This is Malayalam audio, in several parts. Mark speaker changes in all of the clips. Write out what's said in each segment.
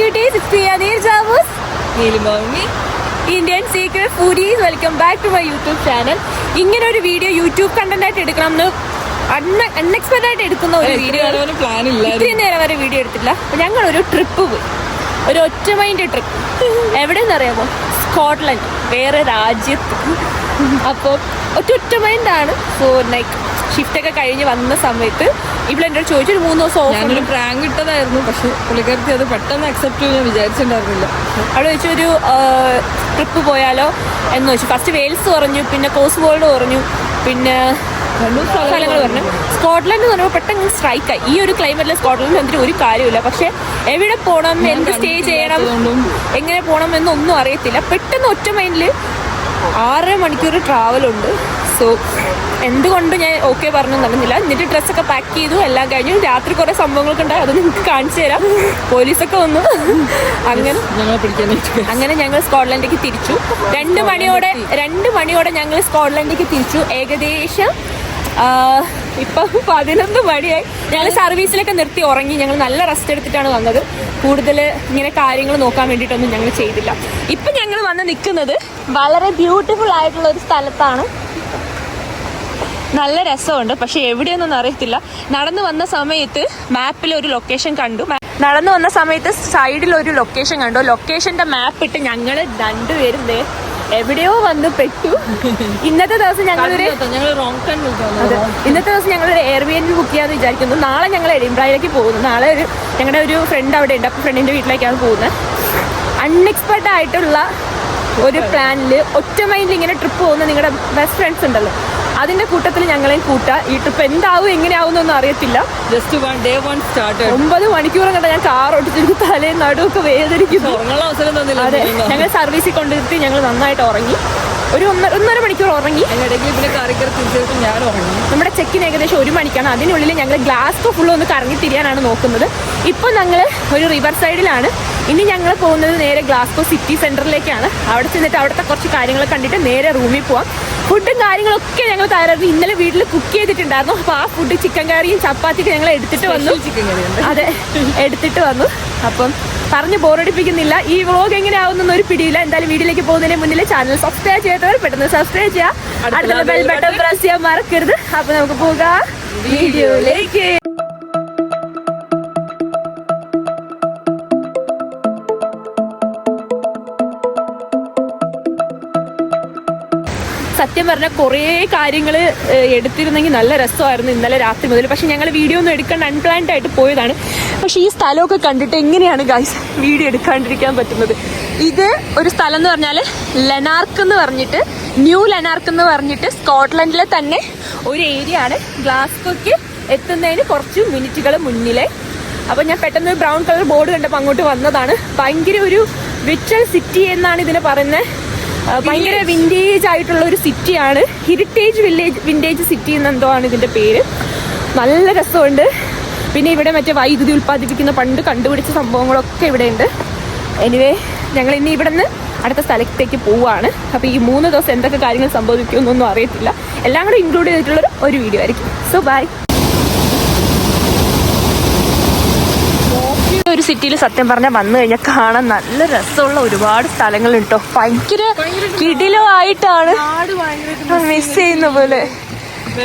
Speaker 1: it's Priya Nirjavus,
Speaker 2: നീലിമാമി
Speaker 1: Indian Secret Foodies. Welcome back to my YouTube channel. ഇങ്ങനെ ഒരു വീഡിയോ യൂട്യൂബ് കണ്ടന്റ് ആയിട്ട് എടുക്കണം എന്ന് അൺഎക്സ്പെക്ടഡ് ആയിട്ട് എടുക്കുന്ന ഒരു വീഡിയോ ഇത്രയും നേരം വരെ വീഡിയോ എടുത്തില്ല ഞങ്ങൾ ഒരു ട്രിപ്പ് പോയി. ഒരു ഒറ്റ മൈൻഡ് ട്രിപ്പ് എവിടെയെന്ന് അറിയാമോ? സ്കോട്ട്ലൻഡ് വേറെ രാജ്യത്ത്. അപ്പോൾ ഒറ്റ ഒറ്റ മൈൻഡാണ് സോ ലൈക്ക് ഷിഫ്റ്റ് ഒക്കെ കഴിഞ്ഞ് വന്ന സമയത്ത് ഇവിടെ എന്നോട് ചോദിച്ചു ഒരു മൂന്ന് ദിവസം
Speaker 2: ഞാനൊരു പ്രാങ്ക് ഇട്ടതായിരുന്നു പക്ഷെ പുള്ളിക്കാരത്തി അത് പെട്ടെന്ന് അക്സെപ്റ്റ് ചെയ്യാൻ വിചാരിച്ചിട്ടുണ്ടായിരുന്നില്ല.
Speaker 1: അവിടെ ഒരു ട്രിപ്പ് പോയാലോ എന്ന് ചോദിച്ചു. ഫസ്റ്റ് വെയിൽസ് പറഞ്ഞു പിന്നെ കോസ് ബോൾഡ് പറഞ്ഞു പിന്നെ സ്ഥലങ്ങൾ പറഞ്ഞു സ്കോട്ട്ലൻഡ് എന്ന് പറയുമ്പോൾ പെട്ടെന്ന് സ്ട്രൈക്കായി ഈ ഒരു ക്ലൈമറ്റിൽ സ്കോട്ട്ലൻഡ് എന്നിട്ട് ഒരു കാര്യമില്ല പക്ഷെ എവിടെ പോകണം എന്ത് സ്റ്റേ ചെയ്യണം എങ്ങനെ പോകണം എന്നൊന്നും അറിയത്തില്ല. പെട്ടെന്ന് ഒറ്റ മൈൻഡിൽ ആറര മണിക്കൂർ ട്രാവലുണ്ട് സോ എന്തുകൊണ്ട് ഞാൻ ഓക്കെ പറഞ്ഞു നടന്നില്ല എന്നിട്ട് ഡ്രസ്സൊക്കെ പാക്ക് ചെയ്തു എല്ലാം കഴിഞ്ഞു. രാത്രി കുറേ സംഭവങ്ങളൊക്കെ ഉണ്ടായി. അത് നിങ്ങൾക്ക് കാണിച്ചു തരാം. പോലീസൊക്കെ വന്നു. അങ്ങനെ അങ്ങനെ ഞങ്ങൾ സ്കോട്ട്ലൻഡിലേക്ക് തിരിച്ചു. രണ്ട് മണിയോടെ രണ്ട് മണിയോടെ ഞങ്ങൾ സ്കോട്ട്ലൻഡിലേക്ക് തിരിച്ചു. ഏകദേശം ഇപ്പം പതിനൊന്ന് മണിയായി. ഞങ്ങൾ സർവീസിലൊക്കെ നിർത്തി ഉറങ്ങി. ഞങ്ങൾ നല്ല റെസ്റ്റ് എടുത്തിട്ടാണ് വന്നത്. കൂടുതൽ ഇങ്ങനെ കാര്യങ്ങൾ നോക്കാൻ വേണ്ടിയിട്ടൊന്നും ഞങ്ങൾ ചെയ്തില്ല. ഇപ്പം ഞങ്ങൾ വന്ന് നിൽക്കുന്നത് വളരെ ബ്യൂട്ടിഫുൾ ആയിട്ടുള്ള ഒരു സ്ഥലത്താണ്. നല്ല രസമുണ്ട്. പക്ഷെ എവിടെയൊന്നും അറിയത്തില്ല. നടന്നു വന്ന സമയത്ത് മാപ്പിൽ ഒരു ലൊക്കേഷൻ കണ്ടു. നടന്നു വന്ന സമയത്ത് സൈഡിൽ ഒരു ലൊക്കേഷൻ കണ്ടു. ലൊക്കേഷന്റെ മാപ്പ് ഇട്ട് ഞങ്ങൾ രണ്ടുപേരും എവിടെയോ വന്ന് പെട്ടു. ഇന്നത്തെ ദിവസം ഞങ്ങളൊരു ഇന്നത്തെ ദിവസം ഞങ്ങൾ ഒരു എയർബിഎൻബി ബുക്ക് ചെയ്യാന്ന് വിചാരിക്കുന്നു. നാളെ ഞങ്ങൾ എഡിംബ്രായിലേക്ക് പോകുന്നു. നാളെ ഒരു ഞങ്ങളുടെ ഒരു ഫ്രണ്ട് അവിടെ ഉണ്ട്. അപ്പോൾ ഫ്രണ്ടിന്റെ വീട്ടിലേക്കാണ് പോകുന്നത്. അൺഎക്സ്പെക്റ്റഡ് ആയിട്ടുള്ള ഒരു പ്ലാനിൽ ഒറ്റ മൈൻഡിൽ ഇങ്ങനെ ട്രിപ്പ് പോകുന്ന നിങ്ങളുടെ ബെസ്റ്റ് ഫ്രണ്ട്സ് ഉണ്ടല്ലോ. അതിന്റെ കൂട്ടത്തിൽ ഞങ്ങളെയും കൂട്ടാ. ഈ ട്രിപ്പ് എന്താവും എങ്ങനെയാവും എന്നൊന്നും അറിയത്തില്ല.
Speaker 2: Just one day one start
Speaker 1: ഒമ്പത് മണിക്കൂറും കണ്ട ഞാൻ കാർ ഓടിച്ചിട്ട് തലയും നടുവൊക്കെ വേദനിക്കുന്നു.
Speaker 2: അവസരം തന്നില്ല
Speaker 1: അതെ. ഞങ്ങൾ സർവീസിൽ കൊണ്ടിരുത്തി ഞങ്ങൾ നന്നായിട്ട് ഉറങ്ങി. ഒരു ഒന്ന് ഒന്നര മണിക്കൂർ ഉറങ്ങി.
Speaker 2: പിന്നെ കറിക്കറി ഞാൻ ഉറങ്ങി.
Speaker 1: നമ്മുടെ ചെക്കിന് ഏകദേശം ഒരു മണിക്കാണ്. അതിനുള്ളിൽ ഞങ്ങൾ ഗ്ലാസ്കോ ഫുള്ള് ഒന്ന് കറങ്ങി തിരിയാനാണ് നോക്കുന്നത്. ഇപ്പോൾ ഞങ്ങൾ ഒരു റിവർ സൈഡിലാണ് ഇനി ഞങ്ങൾ പോകുന്നത് നേരെ ഗ്ലാസ്കോ സിറ്റി സെന്ററിലേക്കാണ് അവിടെ ചെന്നിട്ട് അവിടുത്തെ കുറച്ച് കാര്യങ്ങൾ കണ്ടിട്ട് നേരെ റൂമിൽ പോവാം. ഫുഡും കാര്യങ്ങളൊക്കെ ഞങ്ങൾ തയ്യാറായിരുന്നു ഇന്നലെ വീട്ടിൽ കുക്ക് ചെയ്തിട്ടുണ്ടായിരുന്നു. അപ്പോൾ ആ ഫുഡ് ചിക്കൻ കറിയും ചപ്പാത്തിയൊക്കെ ഞങ്ങൾ എടുത്തിട്ട് വന്നു.
Speaker 2: ചിക്കൻ
Speaker 1: അതെ എടുത്തിട്ട് വന്നു. അപ്പം പറഞ്ഞ് ബോറടിപ്പിക്കുന്നില്ല. ഈ വ്ളോഗ് എങ്ങനെയാവുന്ന ഒരു പിടിയില്ല. എന്തായാലും വീഡിയോയിലേക്ക് പോകുന്നതിന് മുന്നിൽ ചാനൽ സബ്സ്ക്രൈബ് ചെയ്യാത്തവർ പെട്ടെന്ന് സബ്സ്ക്രൈബ് ചെയ്യുക. അടുത്ത ബെൽ ബട്ടൺ പ്രസ് ചെയ്യാൻ മറക്കരുത്. അപ്പൊ നമുക്ക് പോകാം വീഡിയോയിലേക്ക്. സത്യം പറഞ്ഞാൽ കുറേ കാര്യങ്ങൾ എടുത്തിരുന്നെങ്കിൽ നല്ല രസമായിരുന്നു ഇന്നലെ രാത്രി മുതൽ. പക്ഷെ ഞങ്ങൾ വീഡിയോ ഒന്നും എടുക്കാൻ അൺപ്ലാൻഡ് ആയിട്ട് പോയതാണ്. പക്ഷേ ഈ സ്ഥലമൊക്കെ കണ്ടിട്ട് എങ്ങനെയാണ് ഗൈസ് വീഡിയോ എടുക്കാണ്ടിരിക്കാൻ പറ്റുന്നത്? ഇത് ഒരു സ്ഥലം എന്ന് പറഞ്ഞാൽ ലെനാർക്ക് എന്ന് പറഞ്ഞിട്ട് ന്യൂ ലെനാർക്ക് എന്ന് പറഞ്ഞിട്ട് സ്കോട്ട്ലൻഡിലെ തന്നെ ഒരു ഏരിയ ആണ്. ഗ്ലാസ്കോയ്ക്ക് എത്തുന്നതിന് കുറച്ച് മിനിറ്റുകൾ മുന്നിലെ. അപ്പോൾ ഞാൻ പെട്ടെന്ന് ബ്രൗൺ കളർ ബോർഡ് കണ്ടപ്പോൾ അങ്ങോട്ട് വന്നതാണ്. ഭയങ്കര ഒരു വിച്ചൽ സിറ്റി എന്നാണ് ഇതിനെ പറയുന്നത്. ഭയങ്കര വിന്റേജ് ആയിട്ടുള്ള ഒരു സിറ്റിയാണ് ഹെറിറ്റേജ് വില്ലേജ് വിന്റേജ് സിറ്റി എന്നെന്തോ ആണ് ഇതിന്റെ പേര്. നല്ല രസമുണ്ട്. പിന്നെ ഇവിടെ മറ്റേ വൈദ്യുതി ഉൽപ്പാദിപ്പിക്കുന്ന പണ്ട് കണ്ടുപിടിച്ച സംഭവങ്ങളൊക്കെ ഇവിടെയുണ്ട്. എനിവേ ഞങ്ങൾ ഇനി ഇവിടെ നിന്ന് അടുത്ത സ്ഥലത്തേക്ക് പോവുകയാണ്. അപ്പോൾ ഈ മൂന്ന് ദിവസം എന്തൊക്കെ കാര്യങ്ങൾ സംഭവിക്കുമെന്നൊന്നും അറിയത്തില്ല. എല്ലാം കൂടെ ഇൻക്ലൂഡ് ചെയ്തിട്ടുള്ളൊരു ഒരു വീഡിയോ ആയിരിക്കും. സോ ബൈ ഈ ഒരു സിറ്റിയിൽ സത്യം പറഞ്ഞാൽ വന്നു കഴിഞ്ഞാൽ കാണാൻ നല്ല രസമുള്ള ഒരുപാട് സ്ഥലങ്ങളുണ്ട് കേട്ടോ ഭയങ്കര കിടിലോ ആയിട്ടാണ് മിസ് ചെയ്യുന്ന പോലെ.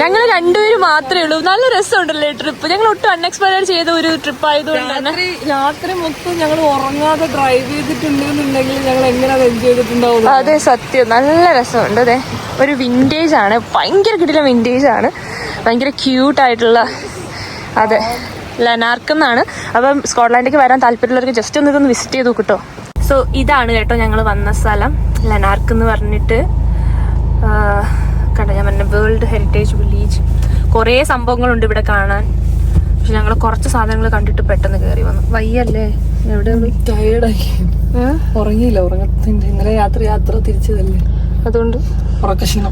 Speaker 1: ഞങ്ങൾ രണ്ടുപേരും മാത്രമേ ഉള്ളൂ. നല്ല രസമുണ്ടല്ലേ ട്രിപ്പ് ഞങ്ങൾ ഒട്ടും അൺഎക്സ്പെക്ടഡ് ചെയ്ത ഒരു ട്രിപ്പ് ആയതുകൊണ്ട് തന്നെ.
Speaker 2: രാത്രി മൊത്തം ഞങ്ങൾ ഉറങ്ങാതെ ഡ്രൈവ് ചെയ്തിട്ടുണ്ടെന്നുണ്ടെങ്കിൽ ഞങ്ങൾ എങ്ങനെ അത് എൻജോയ് ചെയ്തിട്ടുണ്ടാവും
Speaker 1: അതെ സത്യം. നല്ല രസമുണ്ട് അതെ. ഒരു വിന്റേജ് ആണ്. ഭയങ്കര കിടിലം വിന്റേജ് ആണ്. ഭയങ്കര ക്യൂട്ടായിട്ടുള്ള അതെ. ലെനാർക്ക് എന്നാണ് അപ്പം സ്കോട്ട്ലാൻഡിലേക്ക് വരാൻ താല്പര്യമുള്ളവർക്ക് ജസ്റ്റ് ഒന്ന് ഇതൊന്ന് വിസിറ്റ് ചെയ്ത് നോക്കിട്ടോ സോ ഇതാണ് കേട്ടോ ഞങ്ങൾ വന്ന സ്ഥലം. ലനാർക്ക് എന്ന് പറഞ്ഞിട്ട് കണ്ട ഞാൻ പറഞ്ഞ വേൾഡ് ഹെറിറ്റേജ് വില്ലേജ് കുറേ സംഭവങ്ങളുണ്ട് ഇവിടെ കാണാൻ. പക്ഷെ ഞങ്ങൾ കുറച്ച് സാധനങ്ങൾ കണ്ടിട്ട് പെട്ടെന്ന് കയറി വന്നു. വയ്യല്ലേ? എവിടെ
Speaker 2: ടയർഡായി ഉറങ്ങിയില്ല ഉറങ്ങത്തിന്റെ ഇന്നലെ രാത്രി യാത്ര തിരിച്ചതല്ലേ?
Speaker 1: അതുകൊണ്ട്
Speaker 2: ഉറക്കക്ഷീണം